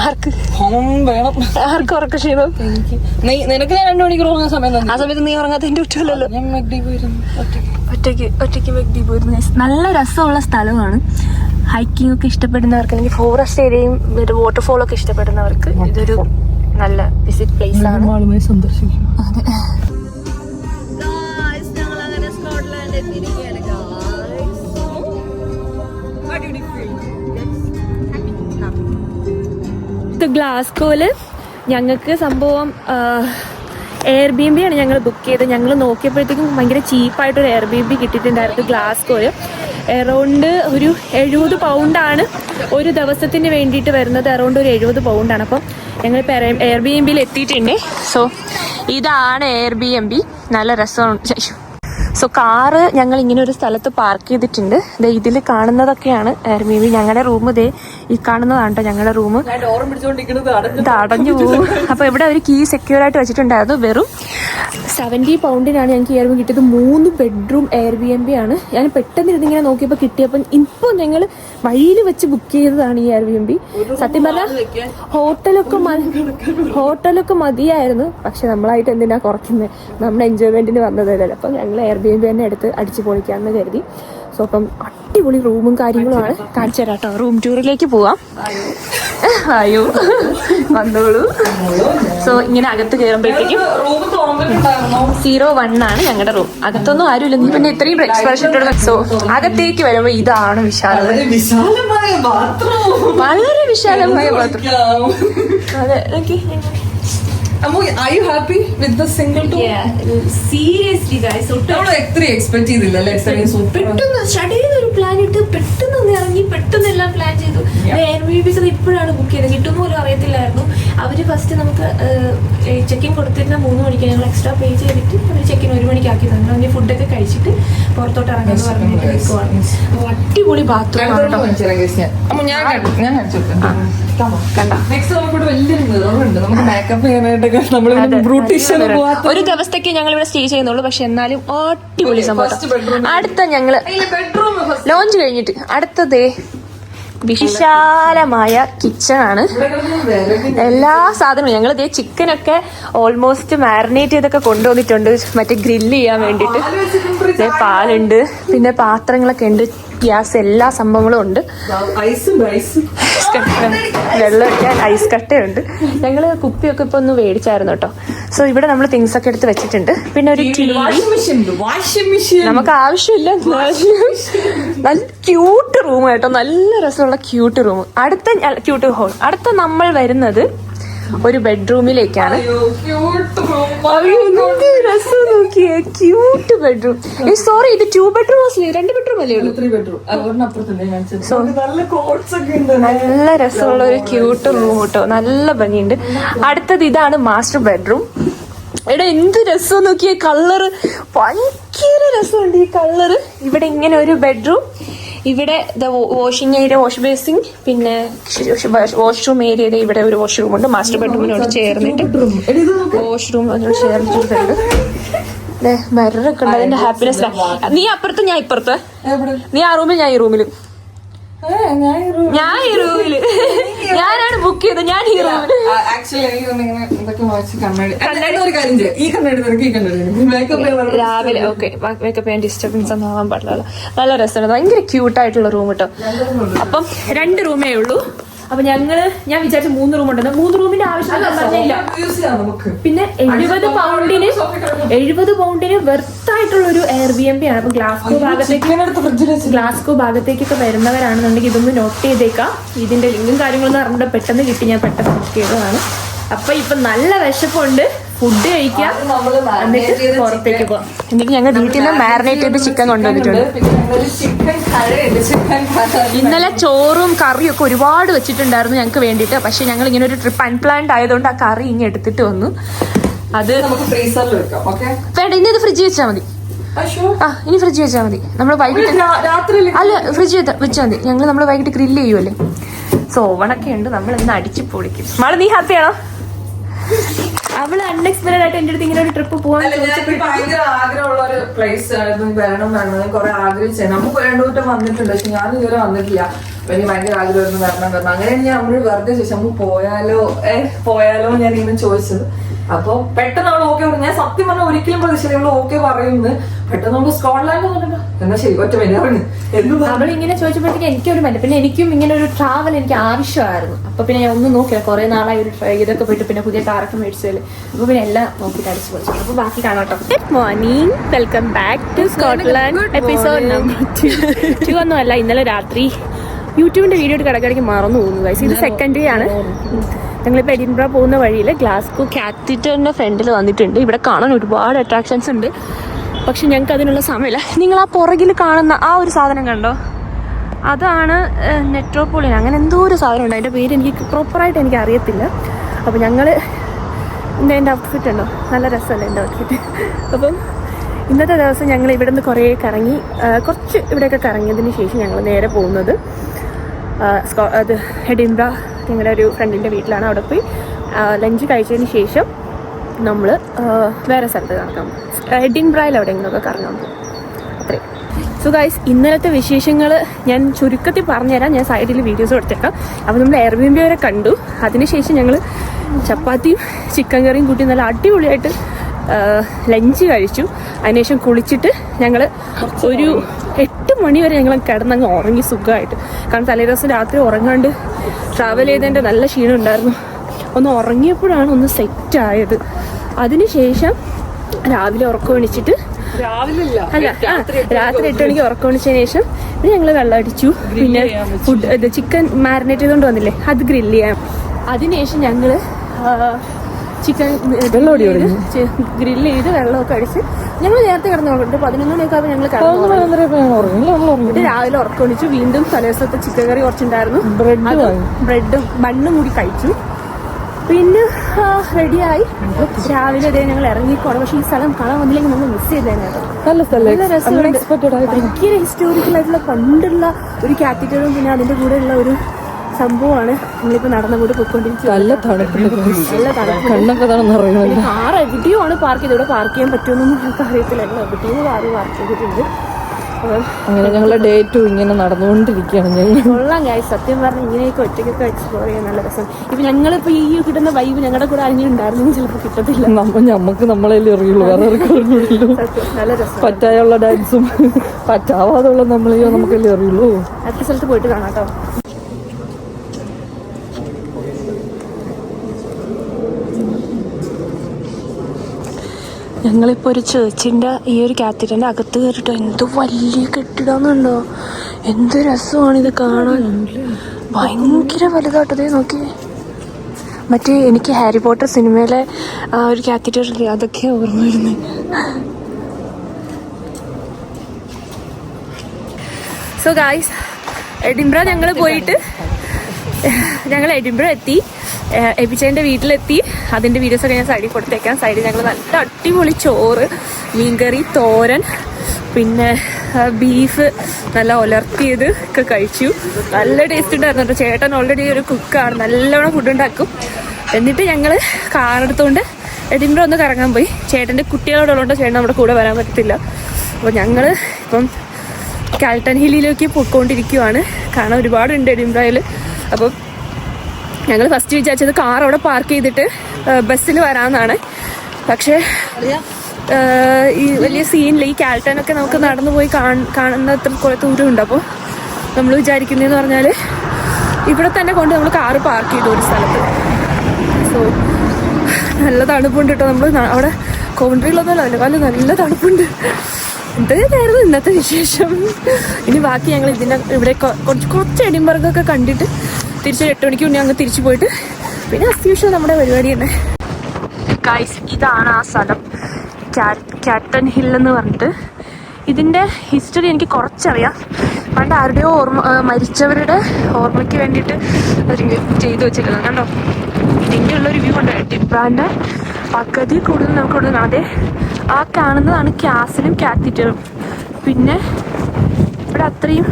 Speaker 1: ആർക്ക്?
Speaker 2: ഹോം വേണം.
Speaker 1: ആർക്കും ഉറക്ക ക്ഷീണം?
Speaker 2: എനിക്ക്. നീ- നിനക്ക് ഞാൻ രണ്ടു മണിക്കൂർ ഉറങ്ങാൻ സമയം
Speaker 1: ആ സമയത്ത് നീ ഉറങ്ങാത്തതിന്റെ കുറ്റമല്ലല്ലോ.
Speaker 2: ഞാൻ മെഗ്ഡി പോയിരുന്നു. ഒറ്റയ്ക്ക്.
Speaker 1: ഒറ്റയ്ക്ക് വ്യക്തി പോയിരുന്നു. നല്ല രസമുള്ള സ്ഥലമാണ്. ഹൈക്കിംഗ് ഒക്കെ ഇഷ്ടപ്പെടുന്നവർക്ക് അല്ലെങ്കിൽ ഫോറസ്റ്റ് ഏരിയയും ഒരു വാട്ടർഫോൾ ഒക്കെ ഇഷ്ടപ്പെടുന്നവർക്ക് ഇതൊരു നല്ല വിസിറ്റ് പ്ലേസ് ആണ്.
Speaker 2: സന്ദർശിക്കും
Speaker 1: അതെ.
Speaker 2: ഞങ്ങൾ അങ്ങനെ സ്കോട്ട്ലാൻഡ് എത്തിയിരിക്കുകയാണ്.
Speaker 1: ഗ്ലാസ്കോൽ ഞങ്ങൾക്ക് സംഭവം എയർ ബി എം ബി ആണ് ഞങ്ങൾ ബുക്ക് ചെയ്തത്. ഞങ്ങൾ നോക്കിയപ്പോഴത്തേക്കും ഭയങ്കര ചീപ്പായിട്ടൊരു എയർ ബി എം ബി കിട്ടിയിട്ടുണ്ടായിരുന്നു ഗ്ലാസ്കോയിൽ എറൗണ്ട് ഒരു എഴുപത് പൗണ്ടാണ് ഒരു ദിവസത്തിന് വേണ്ടിയിട്ട് വരുന്നത്. എറൗണ്ട് ഒരു എഴുപത് പൗണ്ടാണ് അപ്പം ഞങ്ങൾ എയർ ബി എം ബിയിൽ എത്തിയിട്ടുണ്ട്. സോ ഇതാണ് എയർ ബി എം ബി നല്ല രസമാണ് സോ കാറ് ഞങ്ങൾ ഇങ്ങനെ ഒരു സ്ഥലത്ത് പാർക്ക് ചെയ്തിട്ടുണ്ട്. ദേ ഇതിൽ കാണുന്നതൊക്കെയാണ് മേ ബി ഞങ്ങളുടെ റൂം ദേ ഈ കാണുന്നതാണ് കേട്ടോ ഞങ്ങളുടെ റൂം ഇത് അടഞ്ഞു പോകും അപ്പോൾ ഇവിടെ ഒരു കീ സെക്യൂർ ആയിട്ട് വെച്ചിട്ടുണ്ടായിരുന്നു വെറും സെവന്റി പൗണ്ടിനാണ് ഞങ്ങൾക്ക് എയർ ബി കിട്ടിയത്. മൂന്ന് bedroom Airbnb ആണ്. ഞാൻ പെട്ടെന്ന് ഇരുന്നിങ്ങനെ നോക്കിയപ്പോൾ കിട്ടിയപ്പോൾ ഇപ്പോൾ ഞങ്ങൾ വഴിയിൽ വെച്ച് ബുക്ക് ചെയ്തതാണ് ഈ എയർ ബി എം ബി സത്യം പറഞ്ഞാൽ ഹോട്ടലൊക്കെ ഹോട്ടലൊക്കെ മതിയായിരുന്നു. പക്ഷെ നമ്മളായിട്ട് എന്തിനാ കുറയ്ക്കുന്നത് നമ്മുടെ എൻജോയ്മെന്റിന് വന്നതല്ലല്ലോ അപ്പം ഞങ്ങൾ എയർ ബി എം തന്നെ എടുത്ത് അടിച്ചു പൊളിക്കാമെന്ന് കരുതി. സോ അപ്പം അടിപൊളി റൂമും കാര്യങ്ങളുമാണ് കാണിച്ചു തരാം കേട്ടോ റൂം ടൂറിലേക്ക് പോവാം. അയ്യോ വന്നോളൂ. സോ ഇങ്ങനെ അകത്ത് കയറുമ്പോഴത്തേക്കും സീറോ വൺ ആണ് ഞങ്ങളുടെ റൂം. അകത്തൊന്നും ആരുമില്ല. നീ പിന്നെ ഇത്രയും എക്സ്പ്രഷൻ സോ അകത്തേക്ക് വരുമ്പോ ഇതാണ് വിശാലം
Speaker 2: വളരെ വിശാലമായ മാത്രം
Speaker 1: വളരെ വിശാലമായ ബാത്റൂം അതെ
Speaker 2: Ammu I you happy with the single too
Speaker 1: seriously guys
Speaker 2: നമ്മൾ എത്ര എക്സ്പെക്ട് ചെയ്തില്ല അല്ലേ?
Speaker 1: പെട്ടെന്ന് ഷഡേന്ന് ഒരു പ്ലാൻ ഇട്ട് പെട്ടെന്ന് അങ്ങ് ഇറങ്ങി പെട്ടെന്ന് എല്ലാം പ്ലാൻ ചെയ്തു. എയർ ബിസ് അത് ഇപ്പോഴാണ് ബുക്ക് ചെയ്തത്. കിട്ടും പോലും അറിയത്തില്ലായിരുന്നു. അവർ ഫസ്റ്റ് നമുക്ക് ചെക്കിൻ കൊടുത്തിരുന്ന മൂന്ന് മണിക്ക് ഞങ്ങൾ എക്സ്ട്രാ പേ ചെയ്തിട്ട് അവർ ചെക്കിൻ ഒരു മണിക്ക് ആക്കി തന്നു അതിന് ഫുഡൊക്കെ കഴിച്ചിട്ട് പുറത്തോട്ട് ഇറങ്ങാൻ പറഞ്ഞിട്ട് നിൽക്കുവാണ് അടിപൊളി ബാത്റൂം
Speaker 2: ഞാൻ കണ്ടു- നെക്സ്റ്റ് നമുക്കിവിടെ വലിയൊരു മിററുണ്ട് നമുക്ക് മേക്കപ്പ് നമ്മൾ
Speaker 1: ഒരു ദിവസത്തേക്ക് ഞങ്ങൾ ഇവിടെ സ്റ്റേ ചെയ്യുന്നുള്ളൂ പക്ഷെ എന്നാലും അടിപൊളി സംഭവം അടുത്ത
Speaker 2: ഞങ്ങൾ
Speaker 1: ലോഞ്ച് കഴിഞ്ഞിട്ട് അടുത്തതേ വിശാലമായ കിച്ചൺ ആണ്. എല്ലാ സാധനവും ഞങ്ങൾ ഇതേ ചിക്കനൊക്കെ ഓൾമോസ്റ്റ് മാരിനേറ്റ് ചെയ്തൊക്കെ കൊണ്ടുവന്നിട്ടുണ്ട്. മറ്റേ ഗ്രില്ല് ചെയ്യാൻ വേണ്ടിയിട്ട്. ദേ പാലുണ്ട്. പിന്നെ പാത്രങ്ങളൊക്കെ ഉണ്ട്. ഗ്യാസ് എല്ലാ സംഭവങ്ങളും ഉണ്ട്. വെള്ളം ഒഴിക്കാൻ ഐസ് കട്ടയുണ്ട്. ഞങ്ങൾ കുപ്പിയൊക്കെ ഇപ്പൊ ഒന്ന് മേടിച്ചായിരുന്നു കേട്ടോ. സോ ഇവിടെ നമ്മൾ തിങ്സ് ഒക്കെ എടുത്ത് വെച്ചിട്ടുണ്ട്. പിന്നെ ഒരു ടി നമുക്ക് ആവശ്യമില്ല. നല്ല ക്യൂട്ട് റൂം കേട്ടോ. നല്ല രസമുള്ള ക്യൂട്ട് റൂം അടുത്ത ക്യൂട്ട് ഹോൾ അടുത്ത നമ്മൾ വരുന്നത് ഒരു ബെഡ്റൂമിലേക്കാണ്. രസം നോക്കിയേ. ക്യൂട്ട് ബെഡ്റൂം സോറി ഇത് ടു ബെഡ്റൂം രണ്ട് ബെഡ്റൂം അല്ലേ ഉള്ളൂ?
Speaker 2: ത്രീ ബെഡ്റൂം നല്ല
Speaker 1: രസമുള്ള ഒരു ക്യൂട്ട് റൂം കേട്ടോ. നല്ല ഭംഗിയുണ്ട്. അടുത്തത് ഇതാണ് മാസ്റ്റർ ബെഡ്റൂം എടാ എന്ത് രസം നോക്കിയേ. കളറ് ഭയങ്കര രസമുണ്ട് ഈ കളറ് ഇവിടെ ഇങ്ങനെ ഒരു ബെഡ്റൂം ഇവിടെ വാഷിംഗ് ഏരിയ വാഷ് ബേസിൻ പിന്നെ വാഷ്റൂം ഏരിയയുടെ ഇവിടെ ഒരു വാഷ്റൂം ഉണ്ട്. മാസ്റ്റർ ബെഡ്റൂമിനോട് ചേർന്നിട്ട് വാഷ്റൂം അതിനോട് ചേർന്നിട്ടുണ്ട്. മിററൊക്കെ ഉണ്ട്. അതിന്റെ ഹാപ്പിനെസ് നീ അപ്പുറത്ത് ഞാൻ ഇപ്പുറത്ത്. നീ ആ റൂമിൽ ഞാൻ ഈ റൂമിൽ
Speaker 2: ഏ, ഞാൻ ഈ റൂമിൽ
Speaker 1: ഞാൻ ഈ റൂമിൽ ഞാൻ ഹീറോ റൂമിൽ
Speaker 2: ആ, എനിക്ക് തോന്നുന്നു ഇങ്ങനെ ഇതൊക്കെ വായിച്ച് കണ്ണാടി കണ്ണാടി ഒരു കാര്യം ചെയ്യാം. ഈ കണ്ണാടി നിനക്ക് ഈ കണ്ണാടി മേക്കപ്പ്
Speaker 1: രാവിലെ ഓക്കെ മേക്കപ്പ് ചെയ്യാൻ ഡിസ്റ്റർബൻസ് ഒന്നും ആവാൻ പാടില്ല നല്ല രസമാണ് ഭയങ്കര ക്യൂട്ടായിട്ടുള്ള റൂം കേട്ടോ. അപ്പം രണ്ട് റൂമേ ഉള്ളൂ. അപ്പൊ ഞങ്ങൾ ഞാൻ വിചാരിച്ച മൂന്ന് റൂം ഉണ്ടെന്ന്. മൂന്ന് റൂമിന്റെ ആവശ്യം പറഞ്ഞില്ല. പിന്നെ എഴുപത് പൗണ്ടിന് എഴുപത് പൗണ്ടിന് വെർത്തായിട്ടുള്ള ഒരു എയർ ബി എം പി ആണ്. അപ്പൊ ഗ്ലാസ്കോ ഭാഗത്തേക്ക് ഗ്ലാസ്കോ ഭാഗത്തേക്കൊക്കെ വരുന്നവരാണെന്നുണ്ടെങ്കിൽ ഇതൊന്ന് നോട്ട് ചെയ്തേക്കാം. ഇതിന്റെ ലിങ്കും കാര്യങ്ങളൊന്നും അറിഞ്ഞിട്ട് പെട്ടെന്ന് കിട്ടി. ഞാൻ പെട്ടെന്ന് ബുക്ക് ചെയ്തതാണ്. അപ്പൊ ഇപ്പൊ നല്ല വിശപ്പുണ്ട്. ഫുഡ് കഴിക്കാം
Speaker 2: നമ്മൾ
Speaker 1: എന്നിട്ട് പുറത്തേക്ക് പോവാം. എന്നിട്ട് ഞങ്ങൾ വീട്ടിൽ നിന്ന് മാരിനേറ്റ് ചെയ്ത് ചിക്കൻ കൊണ്ടുവന്നിട്ടുണ്ട്. ഇന്നലെ ചോറും കറിയും ഒക്കെ ഒരുപാട് വെച്ചിട്ടുണ്ടായിരുന്നു ഞങ്ങൾക്ക് വേണ്ടിയിട്ട്. പക്ഷെ ഞങ്ങൾ ഇങ്ങനെ ഒരു ട്രിപ്പ് അൺപ്ലാൻഡ് ആയതുകൊണ്ട് ആ കറി ഇങ്ങനെ എടുത്തിട്ട് വന്നു. അത്
Speaker 2: നമുക്ക് ഫ്രീസറിൽ വെക്കാം
Speaker 1: വേണ്ട ഇനി അത് ഫ്രിഡ്ജിൽ വെച്ചാൽ മതി. ആ ഇനി ഫ്രിഡ്ജ് വെച്ചാൽ മതി. നമ്മൾ വൈകിട്ട്
Speaker 2: രാത്രി
Speaker 1: അല്ല ഫ്രിഡ്ജ് വെച്ചാൽ മതി. ഞങ്ങൾ നമ്മൾ വൈകിട്ട് ഗ്രില്ല് ചെയ്യുമല്ലേ സോ ഓവണൊക്കെ ഉണ്ട്. നമ്മൾ ഇന്ന് അടിച്ചു പൊളിക്കും. നമ്മൾ നീ ഹാപ്പിയാണോ അവൾ അൺഎക്സ്പെക്ടഡ് ആയിട്ട് എന്റെ അടുത്ത് ഇങ്ങനെ ഒരു ട്രിപ്പ് പോകാൻ
Speaker 2: ഭയങ്കര ആഗ്രഹമുള്ള ഒരു പ്ലേസ് ആയിരുന്നു വരണം ഞാൻ കുറെ ആഗ്രഹിച്ചത് നമുക്ക് രണ്ടു കൂട്ടം വന്നിട്ടുണ്ട്. പക്ഷെ ഞാൻ ഇതുവരെ വന്നിട്ടില്ല. എനിക്ക് ഭയങ്കര ആഗ്രഹമായിരുന്നു വരണം വരണം അങ്ങനെ ഞാൻ നമ്മൾ വെറുതെ ചോദിച്ചു നമുക്ക് പോയാലോ? ഏഹ് പോയാലോ ഞാൻ ഇങ്ങനെ ചോദിച്ചത്. അപ്പൊ പെട്ടെന്ന് അവൾ ഓക്കെ പറഞ്ഞു ഞാൻ സത്യം പറഞ്ഞ ഒരിക്കലും പ്രതീക്ഷിച്ചില്ല അവൾ ഓക്കെ പറയുന്നു. പെട്ടെന്ന് നമുക്ക് സ്കോട്ട്ലാൻഡ് എന്നാ ശരി ഒറ്റ മര്യാദ പറഞ്ഞു.
Speaker 1: അവൾ ഇങ്ങനെ ചോദിച്ചപ്പോഴത്തേക്ക് എനിക്കൊരു മല്ല പിന്നെ എനിക്കും ഇങ്ങനെ ഒരു ട്രാവൽ എനിക്ക് ആവശ്യമായിരുന്നു. അപ്പൊ പിന്നെ ഞാൻ ഒന്നും നോക്കില്ല കുറെ നാളായി ഒരു ഇതൊക്കെ പോയിട്ട് പിന്നെ പുതിയ കാറൊക്കെ മേടിച്ചതിൽ അപ്പൊ പിന്നെ എല്ലാം നോക്കി അടിച്ചു പോയി അപ്പൊ ബാക്കി കാണാട്ടോ good morning welcome back to Scotland episode number two അല്ല ഇന്നലെ രാത്രി യൂട്യൂബിന്റെ വീഡിയോ കിടക്കിടയ്ക്ക് മറന്നു പോകുന്നു. ഇത് സെക്കൻഡ് ഡേ ആണ്. ഞങ്ങളിപ്പോൾ എഡിൻബ്ര പോകുന്ന വഴിയിൽ ഗ്ലാസ്കോ കാത്തിറ്ററിന്റെ ഫ്രണ്ടിൽ വന്നിട്ടുണ്ട്. ഇവിടെ കാണാൻ ഒരുപാട് അട്രാക്ഷൻസ് ഉണ്ട്. പക്ഷെ ഞങ്ങൾക്ക് അതിനുള്ള സമയമില്ല. നിങ്ങൾ ആ പുറകിൽ കാണുന്ന ആ ഒരു സാധനം കണ്ടോ? അതാണ് നെട്രോപോളിയൻ. അങ്ങനെ എന്തോ ഒരു സാധനം ഉണ്ട്. അതിന്റെ പേര് എനിക്ക് പ്രോപ്പറായിട്ട് എനിക്ക് അറിയത്തില്ല. അപ്പോൾ ഞങ്ങൾ ഇന്ന് എന്റെ ഔട്ട്ഫിറ്റ് ഉണ്ടോ നല്ല രസമല്ലേ എന്റെ ഔട്ട്ഫിറ്റ് അപ്പം ഇന്നത്തെ ദിവസം ഞങ്ങൾ ഇവിടെ നിന്ന് കുറേ കറങ്ങി കുറച്ച് ഇവിടെയൊക്കെ കറങ്ങിയതിന് ശേഷം ഞങ്ങൾ നേരെ പോകുന്നത്. അത് ഹെഡിംബ്ര ഞങ്ങളുടെ ഒരു ഫ്രണ്ടിന്റെ വീട്ടിലാണ് അവിടെ പോയി. ലഞ്ച് കഴിച്ചതിന് ശേഷം നമ്മൾ വേറെ സ്ഥലത്ത് കറങ്ങാൻ പോകും ഹെഡിംബ്രയിൽ എവിടെയെങ്കിലുമൊക്കെ കറങ്ങാൻ പോകും അത്രയും സോ ഗൈസ് ഇന്നലത്തെ വിശേഷങ്ങൾ ഞാൻ ചുരുക്കത്തിൽ പറഞ്ഞുതരാം. ഞാൻ സൈഡിൽ വീഡിയോസ് കൊടുത്തേക്കാം. അപ്പോൾ നമ്മൾ എയർബിൻബി വരെ കണ്ടു. അതിനുശേഷം ഞങ്ങൾ ചപ്പാത്തിയും ചിക്കൻ കറിയും കൂട്ടി നല്ല അടിപൊളിയായിട്ട് ലഞ്ച് കഴിച്ചു. അതിനുശേഷം കുളിച്ചിട്ട് ഞങ്ങൾ ഒരു എട്ട് മണി വരെ ഞങ്ങൾ കിടന്നങ്ങ് ഉറങ്ങി സുഖമായിട്ട്. കാരണം തലേ ദിവസം രാത്രി ഉറങ്ങാണ്ട് ട്രാവൽ ചെയ്തതിന്റെ നല്ല ക്ഷീണം ഉണ്ടായിരുന്നു. ഒന്ന് ഉറങ്ങിയപ്പോഴാണ് ഒന്ന് സെറ്റ് ആയത്. അതിനുശേഷം രാവിലെ ഉറക്കം എണിച്ചിട്ട്
Speaker 2: രാവിലെ
Speaker 1: അല്ല രാത്രി എട്ട് മണിക്ക് ഉറക്കം എണിച്ചതിന് ശേഷം പിന്നെ ഞങ്ങൾ വെള്ളം അടിച്ചു. പിന്നെ ഫുഡ് ചിക്കൻ മാരിനേറ്റ് ചെയ്തുകൊണ്ട് വന്നില്ലേ അത് ഗ്രില്ല് ചെയ്യാം. അതിനുശേഷം ഞങ്ങൾ ചിക്കൻ ഗ്രില്ല് ചെയ്ത് വെള്ളമൊക്കെ അടിച്ച് ഞങ്ങൾ നേരത്തെ കിടന്നുകൊണ്ട് പതിനൊന്ന് മണിയൊക്കെ ആകുമ്പോൾ ഞങ്ങൾ കിടന്നു രാവിലെ ഉറക്കൊണിച്ചു വീണ്ടും തലേസത്തെ ചിക്കൻ കറി കുറച്ചുണ്ടായിരുന്നു. ബ്രെഡും ബണ്ണും കൂടി കഴിച്ചു. പിന്നെ റെഡിയായി. രാവിലെ ഇതേ ഞങ്ങൾ ഇറങ്ങിക്കോണം പക്ഷെ ഈ സ്ഥലം കാണാൻ വന്നില്ലെങ്കിൽ നമ്മൾ മിസ് ചെയ്തേനായിരുന്നു ഭയങ്കര ഹിസ്റ്റോറിക്കൽ ആയിട്ടുള്ള പണ്ടുള്ള ഒരു കാറ്റഗറിയും പിന്നെ അതിന്റെ കൂടെ ഉള്ള ഒരു സംഭവമാണ്. നമ്മളിപ്പോ നടന്നുകൊണ്ട് പോയിക്കൊണ്ടിരിക്കുന്നത്
Speaker 2: നല്ല തണുപ്പുണ്ട്
Speaker 1: നല്ല തണുപ്പ്
Speaker 2: കണ്ണൊക്കെ
Speaker 1: കാർ എവിടെയോ ആണ് പാർക്ക് ചെയ്ത് ഇവിടെ പാർക്ക് ചെയ്യാൻ പറ്റുമെന്നൊന്നും ഞങ്ങൾക്ക് അറിയത്തില്ല. എവിടെയോ കാറ് പാർക്ക് ചെയ്തിട്ടുണ്ട്.
Speaker 2: അങ്ങനെ ഞങ്ങളുടെ ഡേ ടു ഇങ്ങനെ നടന്നുകൊണ്ടിരിക്കുകയാണ് ഞങ്ങൾ.
Speaker 1: കൊള്ളാം ഗായ് സത്യം പറഞ്ഞാൽ ഇങ്ങനെയൊക്കെ ഒറ്റയ്ക്കൊക്കെ എക്സ്പ്ലോർ ചെയ്യാൻ നല്ല രസം. ഇപ്പൊ ഞങ്ങളിപ്പോ ഈ കിട്ടുന്ന വൈബ് ഞങ്ങളുടെ കൂടെ ആരെങ്കിലും ഉണ്ടായിരുന്നെങ്കിൽ ചിലപ്പോൾ കിട്ടത്തില്ല.
Speaker 2: നമ്മ ഞമ്മക്ക് നമ്മളല്ലേ അറിയുള്ളൂ. വേറെ അറിയുള്ളൂ
Speaker 1: നല്ല രസം
Speaker 2: പറ്റായുള്ള ഡാൻസും പറ്റാവാതുള്ള നമ്മളെയോ നമുക്കല്ലേ അറിയുള്ളൂ.
Speaker 1: അടുത്ത സ്ഥലത്ത് പോയിട്ട് കാണാം കേട്ടോ. ഞങ്ങളിപ്പോൾ ഒരു ചേർച്ചിന്റെ ഈ ഒരു കാത്തിരന്റെ അകത്ത് കയറിട്ടോ. എന്ത് വലിയ കെട്ടിടമെന്നുണ്ടോ എന്ത് രസമാണ് ഇത് കാണാൻ. ഭയങ്കര വലുതാട്ടതേ നോക്കി. മറ്റേ എനിക്ക് ഹാരി പോട്ടർ സിനിമയിലെ ആ ഒരു കാത്തിറ്റർ അതൊക്കെ ഓർമ്മ വരുന്നത് സോ ഗായ്സ് എഡിംബ്ര ഞങ്ങൾ പോയിട്ട് ഞങ്ങൾ എഡിംബ്ര എത്തി എപ്പിച്ചേന്റെ വീട്ടിലെത്തി. അതിന്റെ വീഡിയോസൊക്കെ ഞാൻ സൈഡിൽ കൊടുത്തേക്കാം. സൈഡിൽ ഞങ്ങൾ നല്ല അടിപൊളി ചോറ് മീൻകറി തോരൻ പിന്നെ ബീഫ് നല്ല ഉലർത്തിയത് ഒക്കെ കഴിച്ചു. നല്ല ടേസ്റ്റ് ഉണ്ടായിരുന്നു ചേട്ടൻ ഓൾറെഡി ഒരു കുക്കാണ് നല്ലവണ്ണം ഫുഡ് ഉണ്ടാക്കും. എന്നിട്ട് ഞങ്ങൾ കാറെടുത്തുകൊണ്ട് എഡിംബ്ര ഒന്ന് കറങ്ങാൻ പോയി. ചേട്ടന്റെ കുട്ടികളോടുള്ളതുകൊണ്ട് ചേട്ടൻ നമ്മുടെ കൂടെ വരാൻ പറ്റത്തില്ല. അപ്പോൾ ഞങ്ങൾ ഇപ്പം കാൽട്ടൺ ഹില്ലിലേക്ക് പോയിക്കൊണ്ടിരിക്കുവാണ്. കാരണം ഒരുപാടുണ്ട് എഡിംബ്രയിൽ അപ്പം ഞങ്ങൾ ഫസ്റ്റ് വിചാരിച്ചത് കാർ അവിടെ പാർക്ക് ചെയ്തിട്ട് ബസ്സിൽ വരാമെന്നാണ്. പക്ഷേ ഈ വലിയ സീനിൽ ഈ കാൽട്ടനൊക്കെ നമുക്ക് നടന്നു പോയി കാണ്- കാണുന്ന അത്ര കുറെ ദൂരമുണ്ട് അപ്പോൾ നമ്മൾ വിചാരിക്കുന്നതെന്ന് പറഞ്ഞാൽ ഇവിടെ തന്നെ കൊണ്ട് നമ്മൾ കാറ് പാർക്ക് ചെയ്തു ഒരു സ്ഥലത്ത്. സോ നല്ല തണുപ്പുണ്ട് കേട്ടോ നമ്മൾ അവിടെ കോൺട്രിയിലൊന്നുമല്ല അല്ല നല്ല തണുപ്പുണ്ട്. ഇതായിരുന്നു ഇന്നത്തെ വിശേഷം? ഇനി ബാക്കി ഞങ്ങൾ ഇതിനെ ഇവിടെ കുറച്ച് കുറച്ച് എഡിംബർഗൊക്കെ കണ്ടിട്ട് തിരിച്ച് എട്ട് മണിക്ക് മുന്നേ അങ്ങ് തിരിച്ചു പോയിട്ട് പിന്നെ അത്യാവശ്യം നമ്മുടെ പരിപാടി തന്നെ. ഗൈസ് ഇതാണ് ആ സ്ഥലം. ക്യാറ്റൻ ഹിൽ എന്ന് പറഞ്ഞിട്ട്. ഇതിന്റെ ഹിസ്റ്ററി എനിക്ക് കുറച്ചറിയാം. പണ്ട് ആരുടെയോ ഓർമ്മ മരിച്ചവരുടെ ഓർമ്മയ്ക്ക് വേണ്ടിയിട്ട് ഒരു ചെയ്തു വെച്ചിരിക്കുന്നത് കണ്ടോ? ഇതിന്റെ ഉള്ളൊരു വ്യൂ ഉണ്ട് ടിപ്പാന്റെ പകുതി കൂടുതൽ നമുക്ക് ഇവിടെ അതെ ആ കാണുന്നതാണ് ക്യാസിലും കാത്തിറ്ററും പിന്നെ ഇവിടെ അത്രയും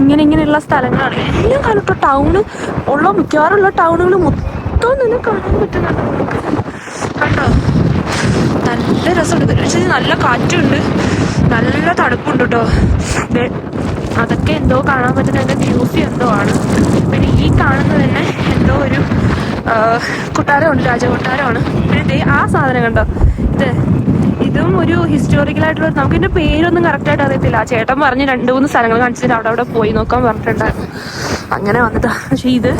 Speaker 1: ഇങ്ങനെ ഇങ്ങനെയുള്ള സ്ഥലങ്ങളാണ്. എല്ലാം കാണട്ടോ ടൗണ് ഉള്ള മിക്കവാറുള്ള ടൗണുകൾ മൊത്തം തന്നെ കാണാൻ പറ്റുന്നുണ്ട്. കണ്ടോ? നല്ല രസമുണ്ട്. പക്ഷേ നല്ല കാറ്റുണ്ട്. നല്ല തണുപ്പുണ്ട് കേട്ടോ. അതൊക്കെ എന്തോ കാണാൻ പറ്റുന്ന മ്യൂസിയം എന്തോ ആണ്. പിന്നെ ഈ കാണുന്നത് തന്നെ എന്തോ ഒരു കൊട്ടാരമുണ്ട്. രാജകൊട്ടാരമാണ്. പിന്നെ ആ സാധനം കണ്ടോ? ഇത് ഇതും ഒരു ഹിസ്റ്റോറിക്കൽ ആയിട്ടുള്ള നമുക്ക് ഇതിന്റെ പേരൊന്നും കറക്റ്റ് ആയിട്ട് അറിയത്തില്ല. ചേട്ടൻ പറഞ്ഞ് രണ്ട് മൂന്ന് സ്ഥലങ്ങൾ കാണിച്ചിട്ട് അവിടെ അവിടെ പോയി നോക്കാൻ പറഞ്ഞിട്ടുണ്ടായിരുന്നു അങ്ങനെ വന്നിട്ട് പക്ഷെ ഇത്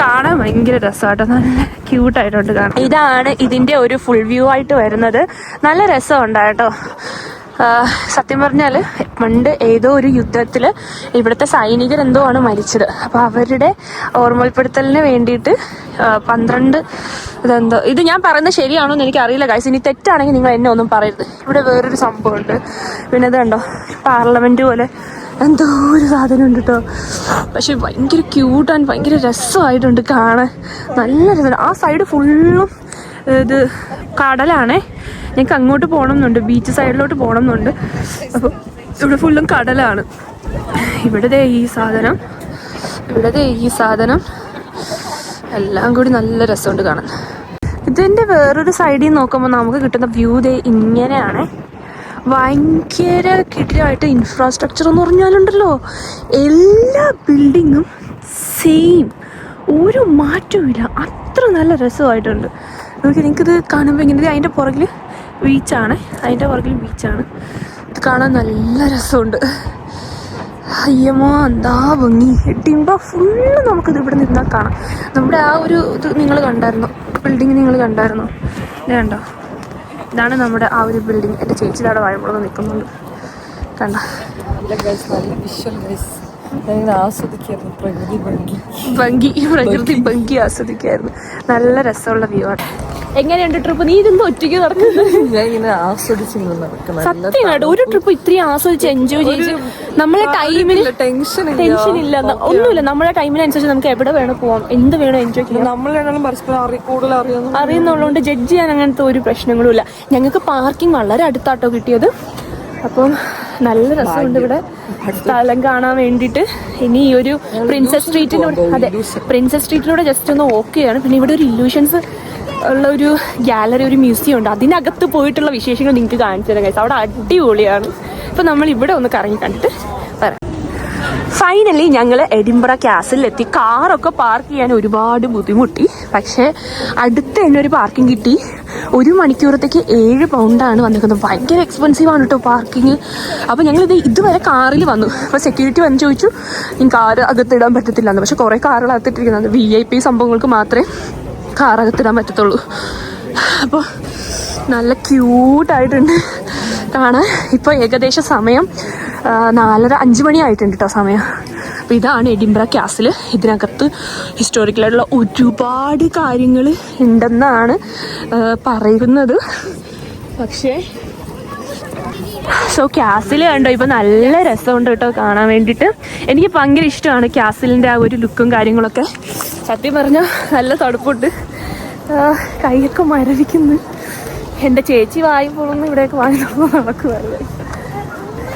Speaker 1: കാണാൻ ഭയങ്കര രസമാട്ടോ. നല്ല ക്യൂട്ടായിട്ടുണ്ട് കാണാൻ. ഇതാണ് ഇതിന്റെ ഒരു ഫുൾ വ്യൂ ആയിട്ട് വരുന്നത്. നല്ല രസമുണ്ടായിട്ടോ സത്യം പറഞ്ഞാൽ പണ്ട് ഏതോ ഒരു യുദ്ധത്തിൽ ഇവിടുത്തെ സൈനികർ എന്തോ ആണ് മരിച്ചത്. അപ്പോൾ അവരുടെ ഓർമ്മപ്പെടുത്തലിന് വേണ്ടിയിട്ട് പന്ത്രണ്ട് ഇതെന്തോ ഇത് ഞാൻ പറയുന്നത് ശരിയാണോ എന്ന് എനിക്ക് അറിയില്ല ഇനി തെറ്റാണെങ്കിൽ നിങ്ങൾ എന്നെ ഒന്നും പറയരുത്. ഇവിടെ വേറൊരു സംഭവമുണ്ട്. പിന്നെ ഇത് കണ്ടോ? പാർലമെന്റ് പോലെ എന്തോ ഒരു സാധനം ഉണ്ട് കേട്ടോ പക്ഷെ ഭയങ്കര ക്യൂട്ട് ആൻഡ് ഭയങ്കര രസമായിട്ടുണ്ട് കാണാൻ. നല്ല രസമാണ്. ആ സൈഡ് ഫുള്ളും ഇത് കടലാണേ. ഞങ്ങൾക്ക് അങ്ങോട്ട് പോകണം എന്നുണ്ട് ബീച്ച് സൈഡിലോട്ട് പോകണം എന്നുണ്ട് അപ്പോൾ ഇവിടെ ഫുള്ളും കടലാണ്. ഇവിടെ ഈ സാധനം. ഇവിടെ ഈ സാധനം. എല്ലാം കൂടി നല്ല രസമുണ്ട് കാണാൻ. ഇതിന്റെ വേറൊരു സൈഡിൽ നോക്കുമ്പോൾ നമുക്ക് കിട്ടുന്ന വ്യൂ ദേ ഇങ്ങനെയാണ്. ഭയങ്കര കിട്ടിയായിട്ട് ഇൻഫ്രാസ്ട്രക്ചർ എന്ന് പറഞ്ഞാലുണ്ടല്ലോ. എല്ലാ ബിൽഡിങ്ങും സെയിം ഒരു മാറ്റവും അത്ര നല്ല രസമായിട്ടുണ്ട്. നമുക്ക് എനിക്കിത് കാണുമ്പോൾ ഇങ്ങനെ അതിന്റെ പുറകിൽ ബീച്ചാണ് അതിന്റെ പുറകിൽ ബീച്ചാണ് കാണാൻ നല്ല രസമുണ്ട്. അയ്യമ്മോ എന്താ ഭംഗി. ടിമ്പ ഫുള്ള് നമുക്കിത് ഇവിടെ നിന്നാൽ കാണാം. നമ്മുടെ ആ ഒരു ഇത് നിങ്ങൾ കണ്ടായിരുന്നു? ബിൽഡിങ് നിങ്ങൾ കണ്ടായിരുന്നു? ഇത് കണ്ടോ? ഇതാണ് നമ്മുടെ ആ ഒരു ബിൽഡിംഗ് എന്റെ ചേച്ചി അവിടെ വാഴമുളക് നിൽക്കുന്നുണ്ട്. കണ്ട?
Speaker 2: ആസ്വദിക്കായിരുന്നു. പ്രകൃതി ഭംഗി.
Speaker 1: ഭംഗി പ്രകൃതി ഭംഗി. ആസ്വദിക്കായിരുന്നു. നല്ല രസമുള്ള വ്യൂ ആണ്. എങ്ങനെയുണ്ട് ട്രിപ്പ് നീ ഇതൊന്നും ഒറ്റയ്ക്ക് നടക്കുന്നത്? സത്യമായിട്ട് ഒരു ട്രിപ്പ് ഇത്രയും ആസ്വദിച്ച് എൻജോയ് ചെയ്ത് നമ്മളെ ടൈമിന്
Speaker 2: ടെൻഷൻ
Speaker 1: ടെൻഷൻ ഇല്ല. ഒന്നുമില്ല നമ്മളെ ടൈമിനനുസരിച്ച് നമുക്ക് എവിടെ വേണം പോവാം. എന്ത് വേണം എൻജോയ് ചെയ്യാം.
Speaker 2: നമ്മൾ പരസ്പരം
Speaker 1: അറിയുന്നുള്ളതുകൊണ്ട് ജഡ്ജ് ചെയ്യാൻ അങ്ങനത്തെ ഒരു പ്രശ്നങ്ങളും ഇല്ല. ഞങ്ങൾക്ക് പാർക്കിംഗ് വളരെ അടുത്താട്ടോ കിട്ടിയത്. അപ്പം നല്ല രസമുണ്ട് ഇവിടെ. സ്ഥലം കാണാൻ വേണ്ടിയിട്ട്. ഇനി ഈ ഒരു പ്രിൻസസ് സ്ട്രീറ്റിലൂടെ അതെ പ്രിൻസസ് സ്ട്രീറ്റിലൂടെ ജസ്റ്റ് ഒന്ന് ഓക്കെയാണ് പിന്നെ ഇവിടെ ഒരു ഇല്യൂഷൻസ് ഉള്ള ഒരു ഗാലറി ഒരു മ്യൂസിയം ഉണ്ട്. അതിനകത്ത് പോയിട്ടുള്ള വിശേഷങ്ങൾ നിങ്ങൾക്ക് കാണിച്ചു തരാം കഴിച്ചു അവിടെ അടിപൊളിയാണ്. ഇപ്പൊ നമ്മൾ ഇവിടെ ഒന്ന് കറങ്ങി കണ്ടിട്ട് പറയാം ഫൈനലി ഞങ്ങൾ എഡിംബറ ക്യാസിലെത്തി കാറൊക്കെ പാർക്ക് ചെയ്യാൻ ഒരുപാട് ബുദ്ധിമുട്ടി. പക്ഷേ അടുത്ത് തന്നെ ഒരു പാർക്കിംഗ് കിട്ടി. ഒരു മണിക്കൂറത്തേക്ക് ഏഴ് പൗണ്ടാണ് വന്നിരിക്കുന്നത്. ഭയങ്കര എക്സ്പെൻസീവ് ആണ് കേട്ടോ പാർക്കിങ് അപ്പോൾ ഞങ്ങളിത് ഇതുവരെ കാറിൽ വന്നു. അപ്പോൾ സെക്യൂരിറ്റി വന്ന് ചോദിച്ചു ഈ കാർ അകത്തിടാൻ പറ്റത്തില്ല എന്ന് പക്ഷേ കുറേ കാറുകൾ അകത്തിട്ടിരിക്കുന്നത് വി ഐ പി സംഭവങ്ങൾക്ക് മാത്രമേ കാർ അകത്തിടാൻ പറ്റത്തുള്ളൂ. അപ്പോൾ നല്ല ക്യൂട്ടായിട്ടുണ്ട്. കാണാൻ. ഇപ്പോൾ ഏകദേശം സമയം നാലര അഞ്ച് മണി ആയിട്ടുണ്ട് കേട്ടോ സമയം. അപ്പോൾ ഇതാണ് എഡിംബ്ര ക്യാസിൽ ഇതിനകത്ത് ഹിസ്റ്റോറിക്കലായിട്ടുള്ള ഒരുപാട് കാര്യങ്ങൾ ഉണ്ടെന്നാണ് പറയുന്നത്. പക്ഷേ സോ ക്യാസിൽ കണ്ടോ? ഇപ്പം നല്ല രസമുണ്ട് കേട്ടോ കാണാൻ വേണ്ടിയിട്ട്. എനിക്ക് ഭയങ്കര ഇഷ്ടമാണ് ക്യാസിലിന്റെ ആ ഒരു ലുക്കും കാര്യങ്ങളൊക്കെ. സത്യം പറഞ്ഞാൽ നല്ല തണുപ്പുണ്ട്. കൈയൊക്കെ മരവിക്കുന്നു. എന്റെ ചേച്ചി വായി പോകുന്നു ഇവിടെയൊക്കെ വാങ്ങി നോക്കുമ്പോൾ നടക്കുമായിരുന്നു